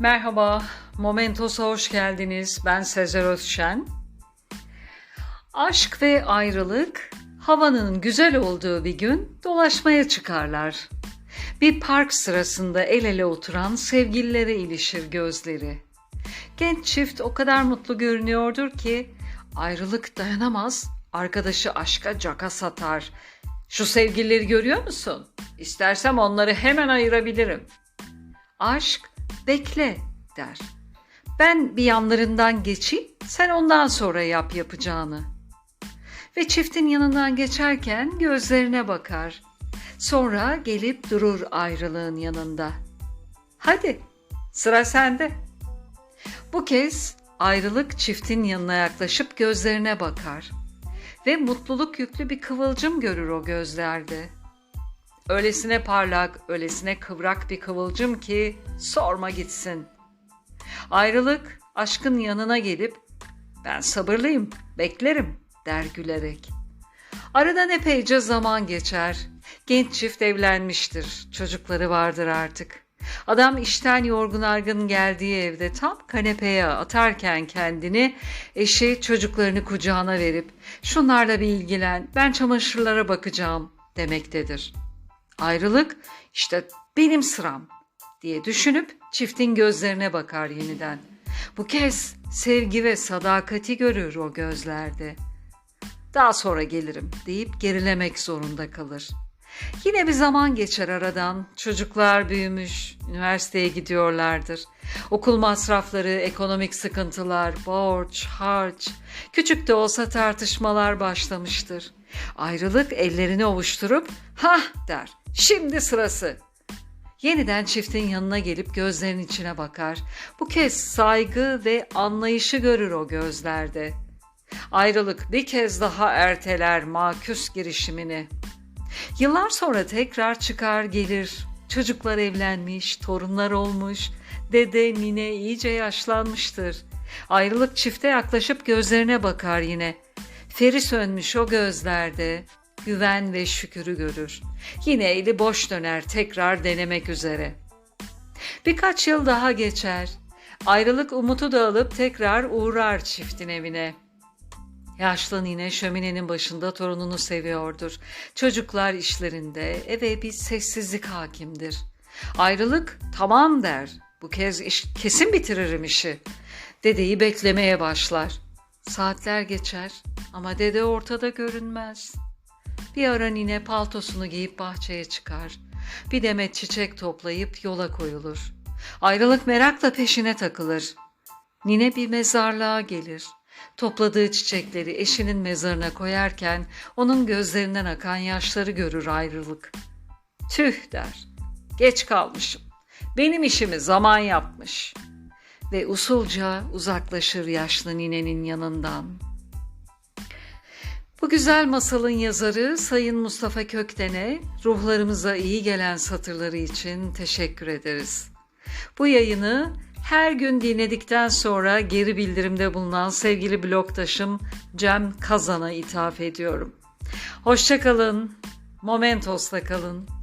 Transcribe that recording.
Merhaba, Momentos'a hoş geldiniz. Ben Sezer Özşen. Aşk ve ayrılık, havanın güzel olduğu bir gün dolaşmaya çıkarlar. Bir park sırasında el ele oturan sevgililere ilişir gözleri. Genç çift o kadar mutlu görünüyordur ki ayrılık dayanamaz, arkadaşı aşka caka satar. Şu sevgilileri görüyor musun? İstersem onları hemen ayırabilirim. Aşk bekle der. Ben bir yanlarından geçeyim, sen ondan sonra yap yapacağını. Ve çiftin yanından geçerken gözlerine bakar. Sonra gelip durur ayrılığın yanında. Hadi, sıra sende. Bu kez ayrılık çiftin yanına yaklaşıp gözlerine bakar ve mutluluk yüklü bir kıvılcım görür o gözlerde. Öylesine parlak, öylesine kıvrak bir kıvılcım ki sorma gitsin. Ayrılık aşkın yanına gelip ben sabırlıyım, beklerim der gülerek. Aradan epeyce zaman geçer. Genç çift evlenmiştir. Çocukları vardır artık. Adam işten yorgun argın geldiği evde tam kanepeye atarken kendini eşi çocuklarını kucağına verip şunlarla bir ilgilen ben çamaşırlara bakacağım demektedir. Ayrılık işte benim sıram diye düşünüp çiftin gözlerine bakar yeniden. Bu kez sevgi ve sadakati görür o gözlerde. Daha sonra gelirim deyip gerilemek zorunda kalır. Yine bir zaman geçer aradan. Çocuklar büyümüş, üniversiteye gidiyorlardır. Okul masrafları, ekonomik sıkıntılar, borç, harç, küçük de olsa tartışmalar başlamıştır. Ayrılık ellerini ovuşturup "Hah!" der. Şimdi sırası. Yeniden çiftin yanına gelip gözlerinin içine bakar. Bu kez saygı ve anlayışı görür o gözlerde. Ayrılık bir kez daha erteler maküs girişimini. Yıllar sonra tekrar çıkar gelir. Çocuklar evlenmiş, torunlar olmuş. Dede, nine iyice yaşlanmıştır. Ayrılık çifte yaklaşıp gözlerine bakar yine. Feri sönmüş o gözlerde. Güven ve şükürü görür. Yine eli boş döner tekrar denemek üzere. Birkaç yıl daha geçer. Ayrılık umutu da alıp tekrar uğrar çiftin evine.'' Yaşlı nine şöminenin başında torununu seviyordur. Çocuklar işlerinde, eve bir sessizlik hakimdir. Ayrılık tamam der. Bu kez iş, kesin bitiririm işi. Dedeyi beklemeye başlar. Saatler geçer ama dede ortada görünmez. Bir ara nine paltosunu giyip bahçeye çıkar. Bir demet çiçek toplayıp yola koyulur. Ayrılık merakla peşine takılır. Nine bir mezarlığa gelir.'' Topladığı çiçekleri eşinin mezarına koyarken onun gözlerinden akan yaşları görür ayrılık. Tüh der. Geç kalmışım. Benim işimi zaman yapmış. Ve usulca uzaklaşır yaşlı ninenin yanından. Bu güzel masalın yazarı Sayın Mustafa Kökten'e ruhlarımıza iyi gelen satırları için teşekkür ederiz. Bu yayını her gün dinledikten sonra geri bildirimde bulunan sevgili blogdaşım Cem Kazan'a ithaf ediyorum. Hoşçakalın, Momentos'la kalın.